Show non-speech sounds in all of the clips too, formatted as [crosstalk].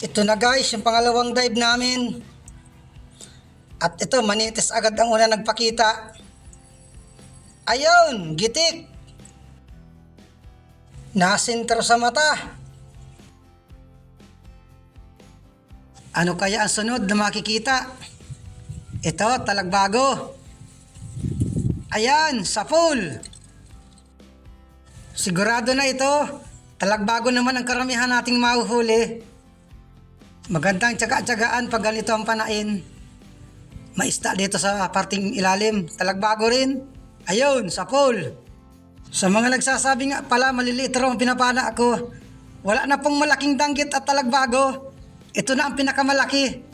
Ito na guys, yung pangalawang dive namin. At ito, manitis agad ang una nagpakita. Ayun, gitik. Nasintro sa mata. Ano kaya ang sunod na makikita? Ito, talagbago. Ayan, sa pool. Sigurado na ito. Talagbago naman ang karamihan nating mahuhuli. Magandang tsaga-tsagaan pag ganito ang panain. Maista dito sa parting ilalim. Talagbago rin. Ayun, sa pool. Sa mga nagsasabi nga pala maliliit raw ang pinapana ako. Wala na pong malaking danggit at talagbago. Ito na ang pinakamalaki.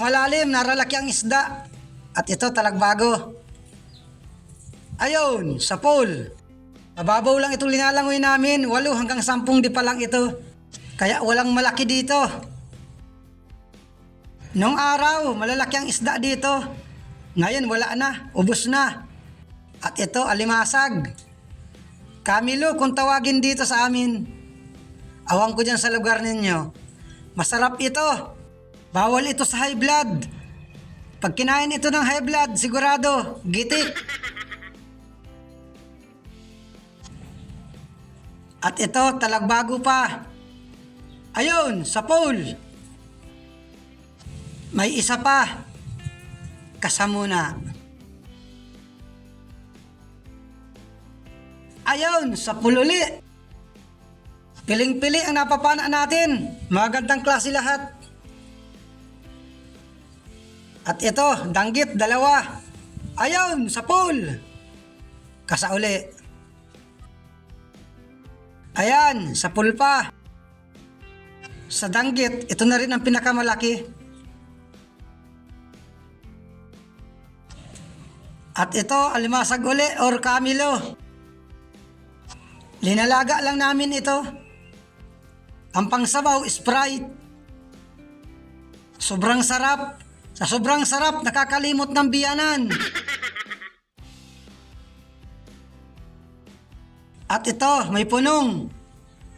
Malalim, naralaki ang isda. At ito talagbago. Ayun, sa pool. Mababaw lang itong linalangoy namin. Walo hanggang sampung di pa lang ito. Kaya walang malaki dito. Noong araw, malalaki ang isda dito. Ngayon wala na, ubos na. At ito, alimasag. Camilo, kung tawagin dito sa amin. Awang ko dyan sa lugar ninyo. Masarap ito. Bawal ito sa high blood. Pag kinain ito ng high blood, sigurado, gitik. At ito, talagbago pa. Ayun, sa pole. May isa pa. Kasamuna. Ayun, sa pululi. Piling-pili ang napapana natin. Magandang klase lahat. At ito, danggit, dalawa. Ayun, sa pool. Kasauli. Ayan, sa pool pa. Sa danggit, ito na rin ang pinakamalaki. At ito, alimasag uli or kamilo. Linalaga lang namin ito. Ang pangsabaw, Sprite. Sobrang sarap. Sa sobrang sarap, nakakalimot ng biyanan. At ito, may punong.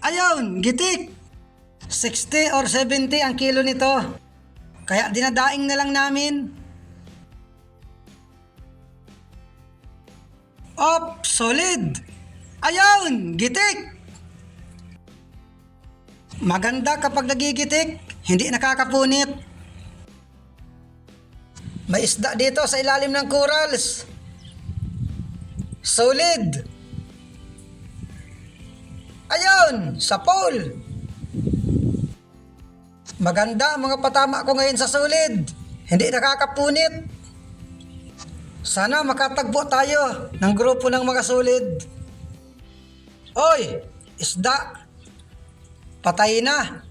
Ayun, gitik. 60 or 70 ang kilo nito. Kaya dinadaing na lang namin. Op, solid. Ayun, gitik. Maganda kapag nagigitik, hindi nakakapunit. May isda dito sa ilalim ng corals. Solid. Ayun, sa pole. Maganda mga patama ko ngayon sa solid. Hindi nakakapunit. Sana makatagpo tayo ng grupo ng mga solid. Oy, isda. Patay na.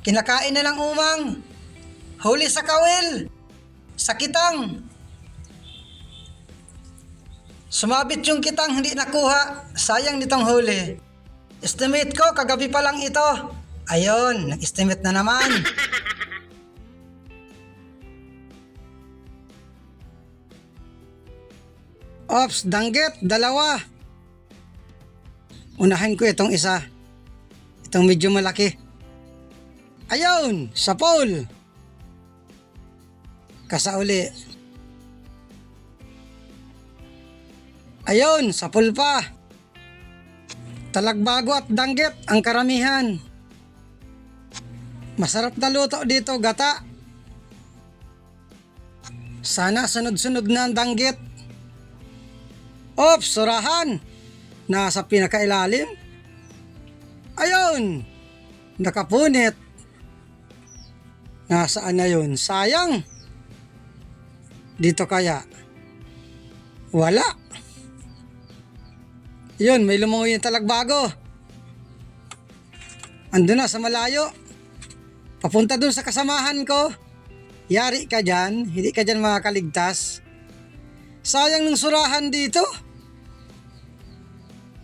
Kinakain na ng umang. Huli sa kawil. Sa. Sumabit yung kitang hindi nakuha. Sayang nitong huli. Estimate ko, kagabi pa lang ito. Ayun, nag-estimate na naman. [laughs] Ops, danggit, dalawa. Unahin ko itong isa. Itong medyo malaki. Ayun, sa pole. Kasauli. Ayun, sa pool pa. Talagbago at danggit ang karamihan. Masarap na luto dito, gata. Sana sunod-sunod na ang danggit. Ops, surahan. Nasa pinakailalim. Ayun. Nakapunit. Nasaan na yun? Sayang. Dito kaya. Wala. Yun, may lumungoy yung talagbago. Ando na sa malayo. Papunta dun sa kasamahan ko. Yari ka dyan, hindi ka dyan makakaligtas. Sayang ng surahan dito.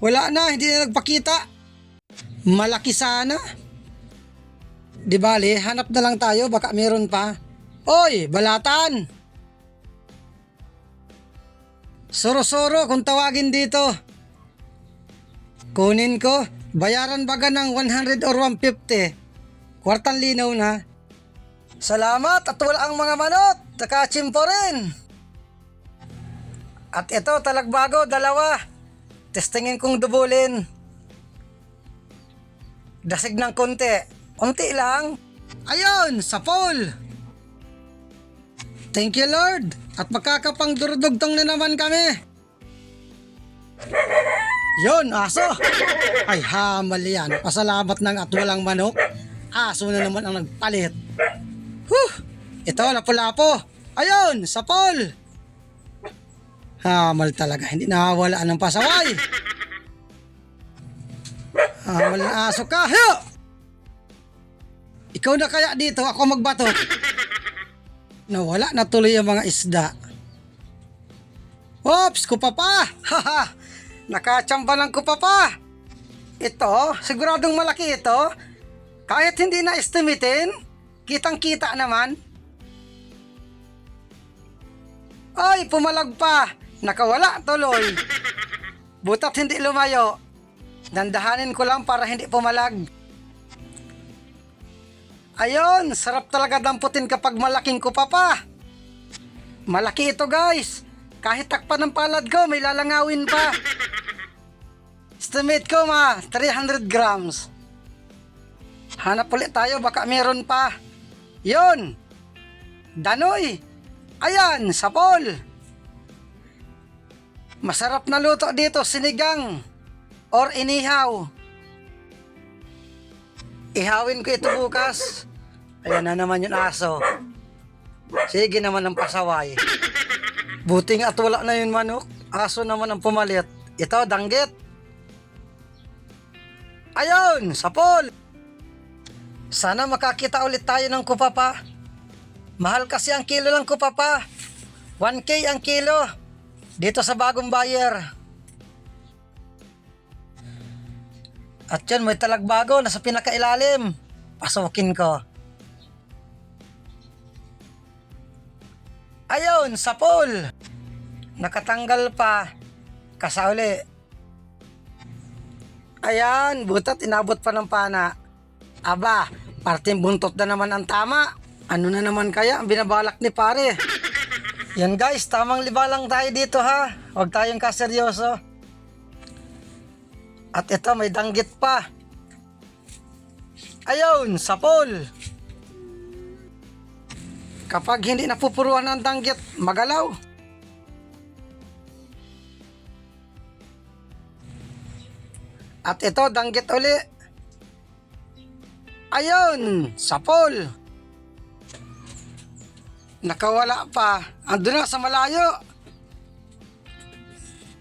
Wala na, hindi na nagpakita. Malaki sana. Di bale, hanap na lang tayo, baka meron pa. Oy, balatan! Soro-soro kung tawagin dito. Kunin ko, bayaran baga ng 100 or 150. kwartang linaw na. Salamat at wala ang mga manok, taka chimpo rin. At ito, talagbago, dalawa. Testingin kong dubulin. Dasig ng konti. Konti lang. Ayun, sa pool. Thank you, Lord. At makakapang durudugtong na naman kami. Yon, aso. Ay, hamal yan. Pasalamat ng at walang manok. Aso na naman ang nagpalit. Huh! Ito, lapo-lapo. Ayun, sa pool. Hamal talaga. Hindi nawawalaan ng pasaway. Hamal na aso ka. Hiyo! Ikaw na kaya dito, ako magbato. Nawala na tuloy ang mga isda. Oops, kupapa! Haha! Nakachamba ng kupapa! Ito, siguradong malaki ito. Kahit hindi na estimatein, kitang kita naman. Ay, pumalag pa! Nakawala tuloy. Butat hindi lumayo. Dandahanin ko lang para hindi pumalag. Ayon, sarap talaga damputin kapag malaking kupapa. Malaki ito guys. Kahit takpan ng palad ko, may lalangawin pa. Estimate ko ma, 300 grams. Hanap ulit tayo, baka meron pa. Yon. Danoy. Ayan, sapol. Masarap na luto dito, sinigang. Or inihaw. Ihawin ko ito bukas. Ayan na naman yung aso. Sige naman ang pasaway. Buti nga at wala na yung manok. Aso naman ang pumalit. Ito, danggit. Ayun, sapol. Sana makakita ulit tayo ng kupapa. Mahal kasi ang kilo ng kupapa. 1K ang kilo. Dito sa bagong buyer. At yun, may talagbago nasa pinakailalim. Pasukin ko. Ayun, sa pool. Nakatanggal pa. Kasauli. Ayan, butat inabot pa ng pana. Aba, parting buntot na naman ang tama. Ano na naman kaya ang binabalak ni pare? Yan guys, tamang liba lang tayo dito ha. Huwag tayong kaseryoso. At ito, may danggit pa. Ayun, sa pool. Kapag hindi napupuruan ng danggit, magalaw. At ito, danggit uli. Ayun, sa pool. Nakawala pa. Andun na sa malayo.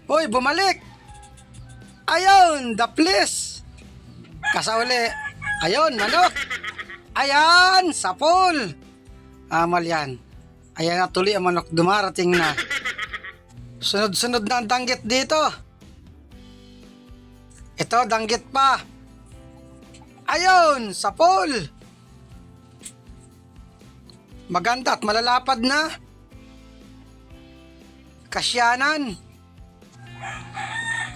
Hoy, bumalik. Ayun, the place. Kasauli. Ayun, manok. Ayan, sa pool. Amal yan. Ayan na tuloy ang manok dumarating na. Sunod-sunod na ang danggit dito. Ito, danggit pa. Ayun, sa pool. Maganda at malalapad na. Kasyanan.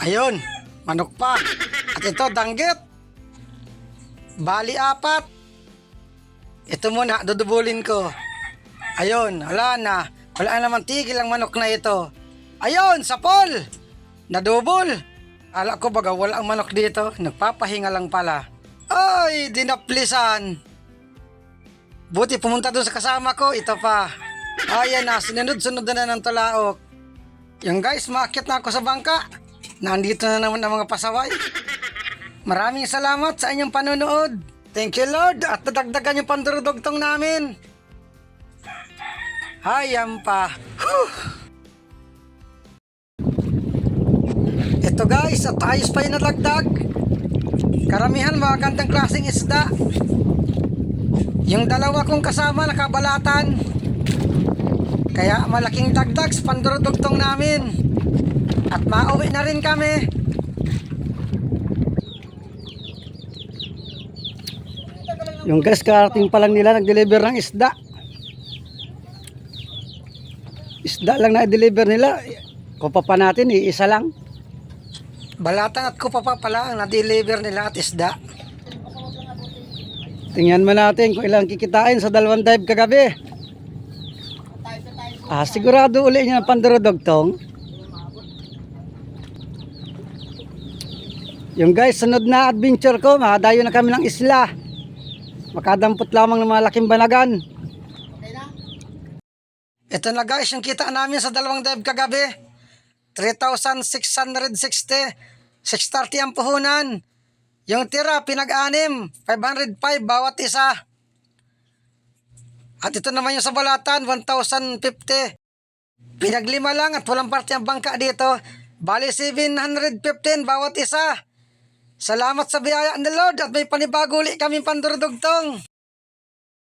Ayun, manok pa. At ito, danggit. Bali apat. Ito muna, dudubulin ko. Ayun, wala na. Wala naman tigil ang manok na ito. Ayun, sa pool. Nadubol. Ala ko baga wala ang manok dito. Nagpapahinga lang pala. Ay, dinaplisan. Buti pumunta doon sa kasama ko. Ito pa. Ayan na, sinunod-sunod na ng tulaok. Yung guys, makakit na ako sa bangka. Nandito na naman ang mga pasaway. Maraming salamat sa inyong panonood. Thank you Lord at nadagdagan yung pandurudugtong namin. Hayam pa. Whew. Ito guys, at ayos pa yung nadagdag. Karamihan mga gandang klaseng isda. Yung dalawa kong kasama nakabalatan. Kaya malaking dagdag sa pandurudugtong namin. At mauwi na rin kami. Yung guys, karating pa lang nila nag-deliver ng isda. Isda lang na deliver nila. Kupa pa natin, iisa lang. Balatang at kupa pa pala ang na-deliver nila at isda. Tingnan mo natin kung ilang kikitain sa dalawang dive kagabi. Ah, sigurado uli niya ng pandarodogtong. Yung guys, sunod na adventure ko, makadayo na kami ng isla. Makadampot lamang ng mga laking banagan. Ito na guys, yung kita namin sa dalawang dive kagabi. 3,660. 630 ang puhunan. Yung tira, pinag-anim. 505 bawat isa. At ito naman yung sa balatan, 1,050. Pinaglima lang at walang parte ang bangka dito. Bali 715 bawat isa. Salamat sa biyaya ng Lord at may panibago ulit kaming pandurdugtong.